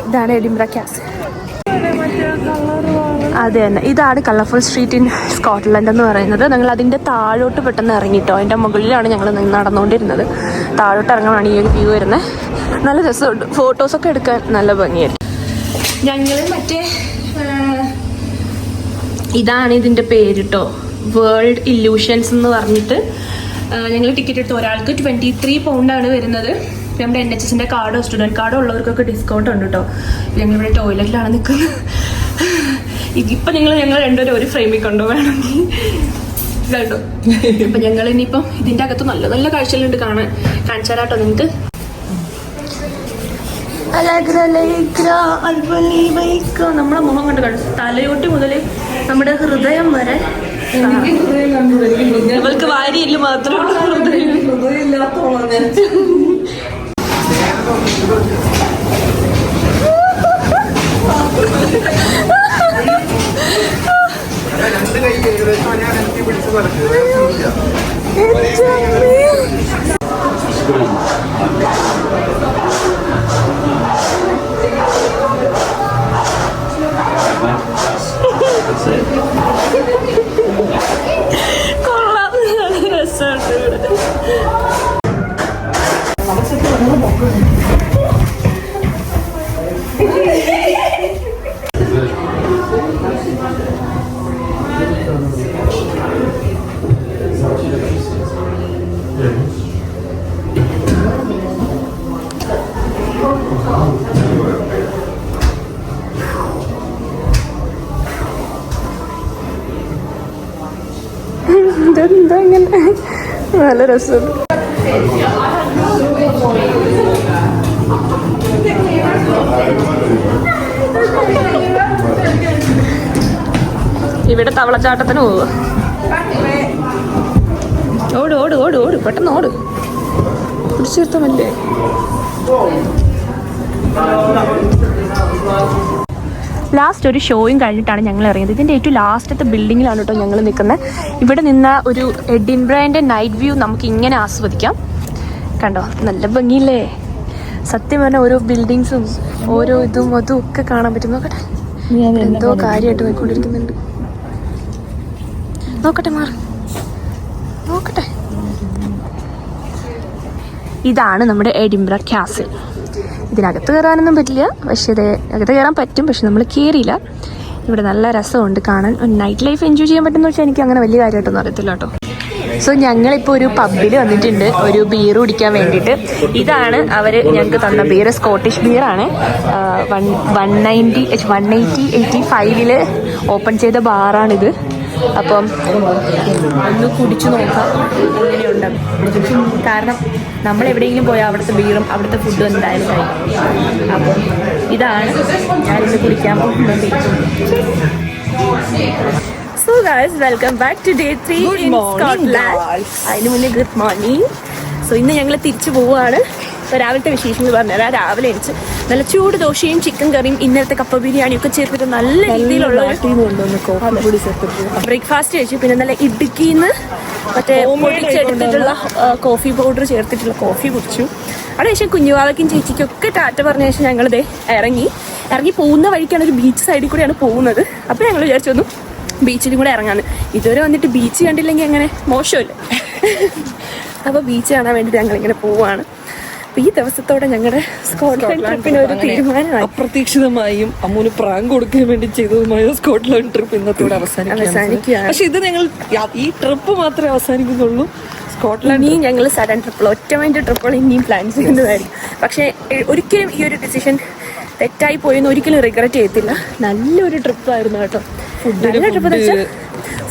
Speaker 1: ഇതാണ് എഡിംബ്ര ക്യാസ് അത് തന്നെ. ഇതാണ് കളർഫുൾ സ്ട്രീറ്റ് ഇൻ സ്കോട്ട്ലൻഡ് എന്ന് പറയുന്നത്. ഞങ്ങൾ അതിന്റെ താഴോട്ട് പെട്ടെന്ന് ഇറങ്ങിട്ടോ. അതിന്റെ മുകളിലാണ് ഞങ്ങൾ നടന്നുകൊണ്ടിരുന്നത്. താഴോട്ട് ഇറങ്ങാനാണ് ഈ ഒരു വ്യൂ വരുന്നത് നല്ല രസമുണ്ട്. ഫോട്ടോസൊക്കെ എടുക്കാൻ നല്ല ഭംഗിയായിരുന്നു ഞങ്ങൾ മറ്റേ ഇതാണ് ഇതിന്റെ പേര് വേൾഡ് ഇല്യൂഷൻസ് എന്ന് പറഞ്ഞിട്ട് ഞങ്ങൾ ടിക്കറ്റ് എടുത്ത് ഒരാൾക്ക് ട്വന്റി ത്രീ പൗണ്ടാണ് വരുന്നത്. നമ്മുടെ എൻ എച്ച് എസിന്റെ കാർഡോ സ്റ്റുഡന്റ് കാർഡോ ഉള്ളവർക്കൊക്കെ ഡിസ്കൗണ്ട് ഉണ്ട് കേട്ടോ ഞങ്ങളിവിടെ ടോയ്ലറ്റിലാണ് നിൽക്കുന്നത് ഇതിപ്പോൾ നിങ്ങൾ ഞങ്ങൾ രണ്ടുപേരും ഒരു ഫ്രെയിമിൽ കൊണ്ടോ വേണമെങ്കിൽ കേട്ടോ അപ്പൊ ഞങ്ങൾ ഇനിയിപ്പം ഇതിന്റെ അകത്ത് നല്ല നല്ല കാഴ്ചകളുണ്ട് കാണാൻ. കാണിച്ചു തരാട്ടോ നിങ്ങൾക്ക് നമ്മളെ മുഖം കൊണ്ട് കണ്ടു തലയോട്ടി മുതൽ നമ്മുടെ ഹൃദയം വരെ. ഇവൾക്ക് വാരിയില്ല മാത്രമാണ് ഹൃദയം
Speaker 3: രണ്ട് കൈ ഏകദേശം ഞാൻ എനിക്ക് പിടിച്ച് പറഞ്ഞു.
Speaker 1: നല്ല രസം. ഇവിടെ തവളച്ചാട്ടത്തിന് പോവുക. ഓട് ഓട് ഓട് ഓട്. പെട്ടെന്ന് ഓട്. പിടിച്ചിരുത്തമല്ലേ ലാസ്റ്റ് ഒരു ഷോയും കഴിഞ്ഞിട്ടാണ് ഞങ്ങൾ ഇറങ്ങിയത്. ഇതിന്റെ ഏറ്റവും ലാസ്റ്റത്തെ ബിൽഡിങ്ങിലാണ് കേട്ടോ ഞങ്ങൾ നിൽക്കുന്നത് ഇവിടെ നിന്ന ഒരു എഡിൻബ്രയുടെ നൈറ്റ് വ്യൂ നമുക്ക് ഇങ്ങനെ ആസ്വദിക്കാം. കണ്ടോ? നല്ല ഭംഗിയില്ലേ? സത്യം പറഞ്ഞാൽ ഓരോ ബിൽഡിങ്സും ഓരോ ഇതും അതും ഒക്കെ കാണാൻ പറ്റും. നോക്കട്ടെ. എന്തോ കാര്യമായിട്ട് പോയിക്കൊണ്ടിരിക്കുന്നുണ്ട്. നോക്കട്ടെ മാറി നോക്കട്ടെ. ഇതാണ് നമ്മുടെ എഡിംബ്ര ക്യാസിൽ ഇതിനകത്ത് കയറാനൊന്നും പറ്റില്ല. പക്ഷേ ഇത് അകത്ത് കയറാൻ പറ്റും പക്ഷെ നമ്മൾ കയറിയില്ല ഇവിടെ നല്ല രസമുണ്ട് കാണാൻ. നൈറ്റ് ലൈഫ് എൻജോയ് ചെയ്യാൻ പറ്റുന്ന വെച്ചാൽ എനിക്ക് അങ്ങനെ വലിയ കാര്യമായിട്ടൊന്നും അറിയത്തില്ല കേട്ടോ. സോ ഞങ്ങളിപ്പോൾ ഒരു പബ്ബിൽ വന്നിട്ടുണ്ട്. ഒരു ബിയർ കുടിക്കാൻ വേണ്ടിയിട്ട്. ഇതാണ് അവർ ഞങ്ങൾക്ക് തന്ന beer Scottish ബിയറാണ് one one ninety one eighty eighty ഫൈവിൽ ഓപ്പൺ ചെയ്ത ബാറാണിത് അപ്പം ഒന്ന് കുടിച്ചു നോക്കാം. എങ്ങനെയുണ്ട്? കാരണം നമ്മൾ എവിടെയെങ്കിലും പോയാൽ അവിടുത്തെ ബീറും അവിടുത്തെ ഫുഡും എന്തായാലും കഴിക്കും. അപ്പം ഇതാണ് ഞാനിത് കുടിക്കാൻ പോകുന്നത്. So guys welcome back to day three in Scotland അതിന് മുന്നേ ഗുഡ് മോർണിംഗ് സോ ഇന്ന് ഞങ്ങൾ തിരിച്ചു പോവുകയാണ് അപ്പോൾ രാവിലത്തെ വിശേഷങ്ങൾ പറഞ്ഞുതരാം രാവിലെ എണിച്ച് നല്ല ചൂട് ദോശയും ചിക്കൻ കറിയും ഇന്നലത്തെ കപ്പ ബിരിയാണിയും ഒക്കെ ചേർത്തിട്ട് നല്ല രീതിയിലുള്ള ബ്രേക്ക്ഫാസ്റ്റ് കഴിച്ചു. പിന്നെ നല്ല ഇടുക്കിന്ന് മറ്റേ പൊടിച്ചെടുത്തിട്ടുള്ള കോഫി പൗഡർ ചേർത്തിട്ടുള്ള കോഫി കുടിച്ചു. അവിടെ ശേഷം കുഞ്ഞുവാവയ്ക്കും ചേച്ചിക്കും ഒക്കെ ടാറ്റ പറഞ്ഞ ശേഷം ഞങ്ങളിതേ ഇറങ്ങി. ഇറങ്ങി പോകുന്ന വഴിക്കാണ് ഒരു ബീച്ച് സൈഡിൽ കൂടെയാണ് പോകുന്നത്. അപ്പോൾ ഞങ്ങൾ വിചാരിച്ചു ഒന്ന് ബീച്ചിലും കൂടെ ഇറങ്ങാന്ന്. ഇതുവരെ വന്നിട്ട് ബീച്ച് കണ്ടില്ലെങ്കിൽ അങ്ങനെ മോശമല്ലേ? അപ്പോൾ ബീച്ച് കാണാൻ വേണ്ടിയിട്ട് ഞങ്ങൾ ഇങ്ങനെ പോവാണ്. അപ്പോൾ ഈ ദിവസത്തോടെ ഞങ്ങളുടെ സ്കോട്ട്ലൻഡ് ട്രിപ്പിന് ഒരു തീരുമാനമായി.
Speaker 4: അപ്രതീക്ഷിതമായും അമ്മൂന് പ്രാങ്ക് കൊടുക്കാൻ വേണ്ടി ചെയ്തതുമായ സ്കോട്ട്ലൻഡ് ട്രിപ്പ് ഇന്നത്തോടെ അവസാനിക്കുകയാണ്. പക്ഷെ ഇത് ഞങ്ങൾ ഈ ട്രിപ്പ് മാത്രമേ അവസാനിക്കുന്നുള്ളൂ. സ്കോട്ട്ലൻഡ്
Speaker 1: ഇനിയും ഞങ്ങൾ സഡൻ ട്രിപ്പിൾ ഒറ്റ മൈൻഡ് ട്രിപ്പുകൾ ഇനിയും പ്ലാൻ ചെയ്യുന്നതായിരിക്കും. പക്ഷേ ഒരിക്കലും ഈ ഒരു ഡിസിഷൻ തെറ്റായി പോയെന്ന് ഒരിക്കലും റിഗ്രറ്റ് ചെയ്യത്തില്ല. നല്ലൊരു ട്രിപ്പായിരുന്നു കേട്ടോ. നല്ല ട്രിപ്പ് എന്ന് വെച്ചാൽ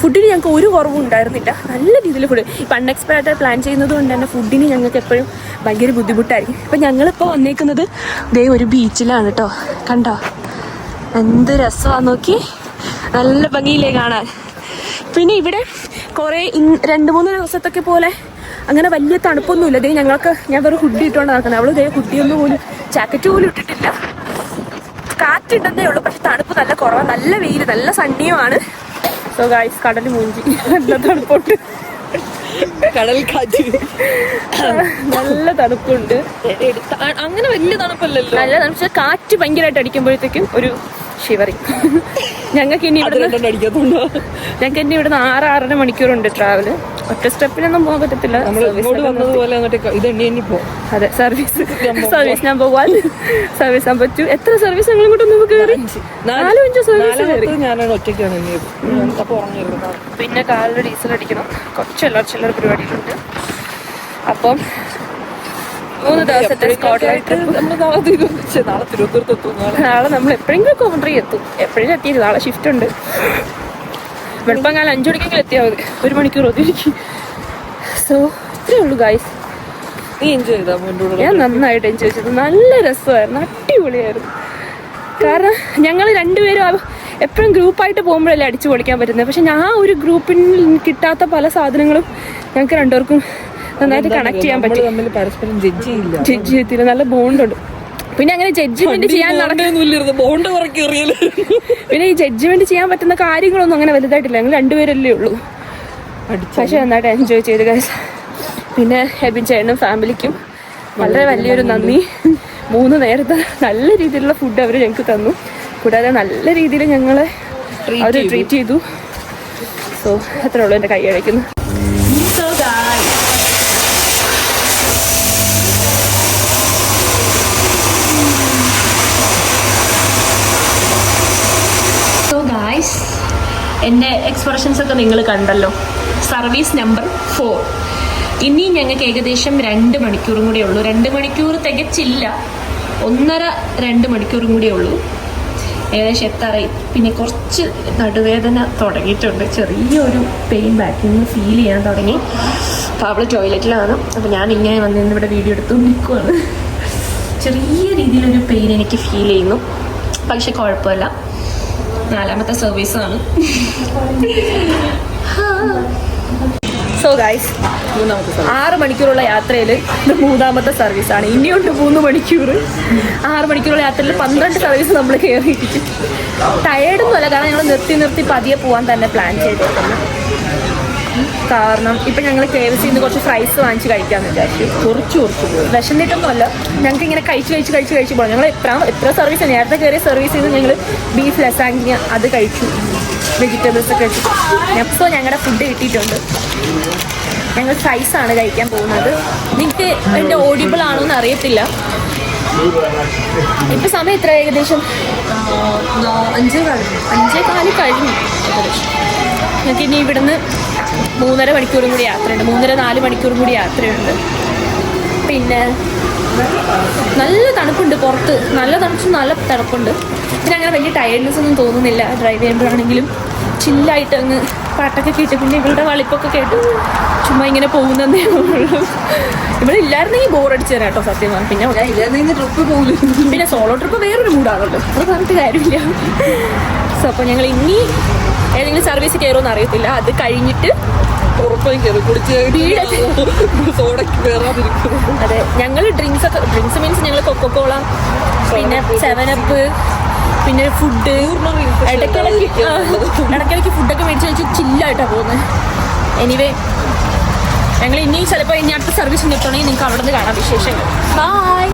Speaker 1: ഫുഡിന് ഞങ്ങൾക്ക് ഒരു കുറവും ഉണ്ടായിരുന്നില്ല. നല്ല രീതിയിൽ ഫുഡ് ഇപ്പം അൺഎക്സ്പെക്റ്റഡ് പ്ലാൻ ചെയ്യുന്നത് കൊണ്ട് തന്നെ ഫുഡിന് ഞങ്ങൾക്ക് എപ്പോഴും ഭയങ്കര ബുദ്ധിമുട്ടായിരിക്കും. ഇപ്പം ഞങ്ങളിപ്പോൾ വന്നേക്കുന്നത് ദേ ഒരു ബീച്ചിലാണ് കേട്ടോ കണ്ടോ? എന്ത് രസമാണ് നോക്കി. നല്ല ഭംഗിയില്ലേ കാണാൻ. പിന്നെ ഇവിടെ കുറേ രണ്ട് മൂന്ന് ദിവസത്തൊക്കെ പോലെ അങ്ങനെ വലിയ തണുപ്പൊന്നുമില്ല. ദേ ഞങ്ങൾക്ക് ഞാൻ വെറും ഹുഡി ഇട്ടുകൊണ്ട് നടക്കുന്നത് അവൾ ദേ ഹുഡിയൊന്നും പോലും ജാക്കറ്റ് പോലും ഇട്ടിട്ടില്ല. കാറ്റുണ്ടെന്നേ ഉള്ളൂ. പക്ഷെ തണുപ്പ് നല്ല കുറവാണ് നല്ല വെയിൽ നല്ല സണ്ണിയുമാണ്. സോ ഗായ്സ് കടൽ മൂഞ്ചി. നല്ല തണുപ്പുണ്ട്.
Speaker 4: കടൽ കാറ്റ്.
Speaker 1: നല്ല തണുപ്പുണ്ട്.
Speaker 4: അങ്ങനെ വലിയ തണുപ്പല്ലല്ലോ.
Speaker 1: നല്ല തണുപ്പ്. കാറ്റ് ഭയങ്കരമായിട്ട് അടിക്കുമ്പോഴത്തേക്കും ഒരു ഷിവറിങ് ഞങ്ങൾക്ക് ഇനി
Speaker 4: ഇവിടെ
Speaker 1: ഞങ്ങൾക്ക് ഇനി ഇവിടുന്ന് ആറ് ആറര മണിക്കൂറുണ്ട് ട്രാവൽ ഒറ്റ സ്റ്റെപ്പിനൊന്നും പോകാൻ പറ്റത്തില്ല. അതെ service service number one service number two എത്ര സർവീസ് ഞങ്ങൾ ഇങ്ങോട്ട് നമുക്ക് കയറി നാലും അഞ്ചോ സർവീസ് പിന്നെ കാലിൽ ഡീസൽ അടിക്കണം. കുറച്ച് ചില്ലറ ചില്ലറ പരിപാടികളുണ്ട്. അപ്പം മൂന്ന് ദിവസത്തെ സ്കോട്ട്ലൻഡ്
Speaker 4: നമ്മൾ നാളെ തിരുവനന്തപുരം നാളെ തിരുവനന്തപുരത്ത് എത്തും നാളെ.
Speaker 1: നാളെ നമ്മൾ എപ്പോഴെങ്കിലും കോമൻട്രി എത്തും. എപ്പോഴും എത്തിയില്ല നാളെ ഷിഫ്റ്റ് ഉണ്ട്. വെളുപ്പങ്കാലം അഞ്ചു മണിക്കെങ്കിലും എത്തിയാൽ മതി. ഒരു മണിക്കൂർ ഒതുക്കി സോ ഇത്രേ ഉള്ളൂ ഗായ്സ്
Speaker 4: നീ എൻജോയ് ചെയ്താ
Speaker 1: ഞാൻ നന്നായിട്ട് എൻജോയ് ചെയ്തു. നല്ല രസമായിരുന്നു. അടിപൊളിയായിരുന്നു. കാരണം ഞങ്ങൾ രണ്ടുപേരും എപ്പോഴും ഗ്രൂപ്പായിട്ട് പോകുമ്പോഴല്ലേ അടിച്ചു പൊളിക്കാൻ പറ്റുന്നത്. പക്ഷെ ഞാൻ ഒരു ഗ്രൂപ്പിൽ കിട്ടാത്ത പല സാധനങ്ങളും ഞങ്ങൾക്ക് രണ്ടുപേർക്കും നന്നായിട്ട് കണക്ട് ചെയ്യാൻ പറ്റും.
Speaker 4: പരസ്പരം ജഡ്ജ് ചെയ്യില്ല.
Speaker 1: ജഡ്ജ് നല്ല ബോണ്ടുണ്ട് പിന്നെ അങ്ങനെ ജഡ്ജ്മെന്റ് ചെയ്യാൻ പിന്നെ ഈ ജഡ്ജ്മെന്റ് ചെയ്യാൻ പറ്റുന്ന കാര്യങ്ങളൊന്നും അങ്ങനെ വലുതായിട്ടില്ല. ഞങ്ങൾ രണ്ടുപേരല്ലേ ഉള്ളൂ. പക്ഷെ നന്നായിട്ട് എൻജോയ് ചെയ്ത് ഗൈസ് പിന്നെ ഹെബിൻ ചേട്ടനും ഫാമിലിക്കും വളരെ വലിയൊരു നന്ദി. മൂന്ന് നേരത്തെ നല്ല രീതിയിലുള്ള ഫുഡ് അവർ ഞങ്ങൾക്ക് തന്നു. കൂടാതെ നല്ല രീതിയിൽ ഞങ്ങളെ അവർ ട്രീറ്റ് ചെയ്തു. സോ അത്രേ ഉള്ളൂ എന്റെ കൈ അടയ്ക്കുന്നു സോ ഗായ്സ് എന്റെ എക്സ്പ്രഷൻസ് ഒക്കെ നിങ്ങൾ കണ്ടല്ലോ. Service number four. ഇനി ഞങ്ങൾക്ക് ഏകദേശം രണ്ട് മണിക്കൂറും കൂടെ ഉള്ളൂ. രണ്ട് മണിക്കൂർ തികച്ചില്ല. ഒന്നര രണ്ട് മണിക്കൂറും കൂടെ ഉള്ളൂ. ഏകദേശം എത്താറായി. പിന്നെ കുറച്ച് നടുവേദന തുടങ്ങിയിട്ടുണ്ട്. ചെറിയൊരു പെയിൻ ബാക്കിൽ നിന്ന് ഫീൽ ചെയ്യാൻ തുടങ്ങി. അപ്പോൾ അവൾ ടോയ്ലറ്റിലാണ് അപ്പോൾ ഞാൻ ഇങ്ങനെ വന്നിരുന്ന് ഇവിടെ വീഡിയോ എടുത്തു നിൽക്കുവാണ് ചെറിയ രീതിയിലൊരു പെയിൻ എനിക്ക് ഫീൽ ചെയ്യുന്നു. പക്ഷെ കുഴപ്പമില്ല. നാലാമത്തെ സർവീസാണ് സോ ഗൈസ് ആറ് മണിക്കൂറുള്ള യാത്രയിൽ ഇത് മൂന്നാമത്തെ സർവീസാണ് ഇനിയുണ്ട് മൂന്ന് മണിക്കൂർ ആറ് മണിക്കൂറുള്ള യാത്രയിൽ പന്ത്രണ്ട് സർവീസ് നമ്മൾ കയറിയിട്ടിട്ട് ടയേർഡൊന്നുമല്ല കാരണം ഞങ്ങൾ നിർത്തി നിർത്തി പതിയെ പോകാൻ തന്നെ പ്ലാൻ ചെയ്തേക്കുന്നു. കാരണം ഇപ്പം ഞങ്ങൾ കെ എഫ് സിന്ന് കുറച്ച് ഫ്രൈസ് വാങ്ങിച്ച് കഴിക്കാമെന്ന് വിചാരിച്ചു. കുറച്ച് കുറച്ച് വിശന്നിട്ടൊന്നുമല്ല. ഞങ്ങൾക്ക് ഇങ്ങനെ കഴിച്ച് കഴിച്ച് കഴിച്ച് കഴിച്ച് പോകണം ഞങ്ങൾ എത്ര എത്ര സർവീസ് നേരത്തെ കയറിയ സർവീസ് ചെയ്ത് ഞങ്ങൾ ബീഫ് ലസാങ്ങിയ അത് കഴിച്ചു. വെജിറ്റബിൾസ് ഒക്കെ കഴിച്ചു. എപ്പോൾ ഞങ്ങളുടെ ഫുഡ് കിട്ടിയിട്ടുണ്ട്. ഞങ്ങൾ ഫ്രൈസ് ആണ് കഴിക്കാൻ പോകുന്നത്. നിങ്ങൾക്ക് എന്റെ ഓഡിബിൾ ആണോ എന്ന് അറിയത്തില്ല. ഇപ്പൊ സമയം എത്ര ഏകദേശം?
Speaker 2: അഞ്ചേ കാലം.
Speaker 1: അഞ്ചേ കാൽ കഴിഞ്ഞു. ഞങ്ങൾക്ക് ഇനി ഇവിടുന്ന് മൂന്നര മണിക്കൂറും കൂടി യാത്രയുണ്ട്. മൂന്നര നാല് മണിക്കൂറും കൂടി യാത്രയുണ്ട്. പിന്നെ നല്ല തണുപ്പുണ്ട് പുറത്ത്. നല്ല തണുപ്പ് നല്ല തണുപ്പുണ്ട്. പിന്നെ അങ്ങനെ വലിയ ടയർഡ്നെസ് ഒന്നും തോന്നുന്നില്ല. ഡ്രൈവ് ചെയ്യുമ്പോഴാണെങ്കിലും ചില്ലായിട്ട് അങ്ങ് പാട്ടൊക്കെ കേട്ട് പിന്നെ ഇവളുടെ വളിപ്പൊക്കെ കേട്ട് ചുമ്മാ ഇങ്ങനെ പോകുന്നതേ ഉള്ളൂ. ഇവിടെ ഇല്ലായിരുന്നെങ്കിൽ ബോറടിച്ചു തരാം കേട്ടോ സത്യം പറഞ്ഞാൽ പിന്നെ
Speaker 2: ട്രിപ്പ് പോകില്ല
Speaker 1: പിന്നെ സോളോ ട്രിപ്പ് വേറൊരു മൂടാണല്ലോ അത് പറഞ്ഞിട്ട് കാര്യമില്ല. സോ അപ്പോൾ ഞങ്ങൾ ഇനി ഏതെങ്കിലും സർവീസ് കയറുമെന്ന് അറിയത്തില്ല. അത് കഴിഞ്ഞിട്ട്
Speaker 4: ഉറപ്പായും കയറി കുടിച്ച്
Speaker 1: വീടൊക്കെ
Speaker 4: സോഡയ്ക്ക് കയറാതിരിക്കും
Speaker 1: അതെ ഞങ്ങൾ ഡ്രിങ്ക്സ് ഒക്കെ ഡ്രിങ്ക്സ് മീൻസ് ഞങ്ങൾ കൊക്കോക്കോള പിന്നെ സെവനപ്പ് പിന്നെ ഫുഡ് ഇടയ്ക്കിടയ്ക്ക് ഇടയ്ക്കിടയ്ക്ക് ഫുഡൊക്കെ മേടിച്ച് വെച്ച് ചില്ലായിട്ടാ പോകുന്നത് എനിവേ ഞങ്ങൾ ഇനിയും ചിലപ്പോൾ ഇനി അടുത്ത സർവീസ് നിർത്തണമെങ്കിൽ നിങ്ങൾക്ക് അവിടെ നിന്ന് കാണാം വിശേഷങ്ങൾ. ബായ്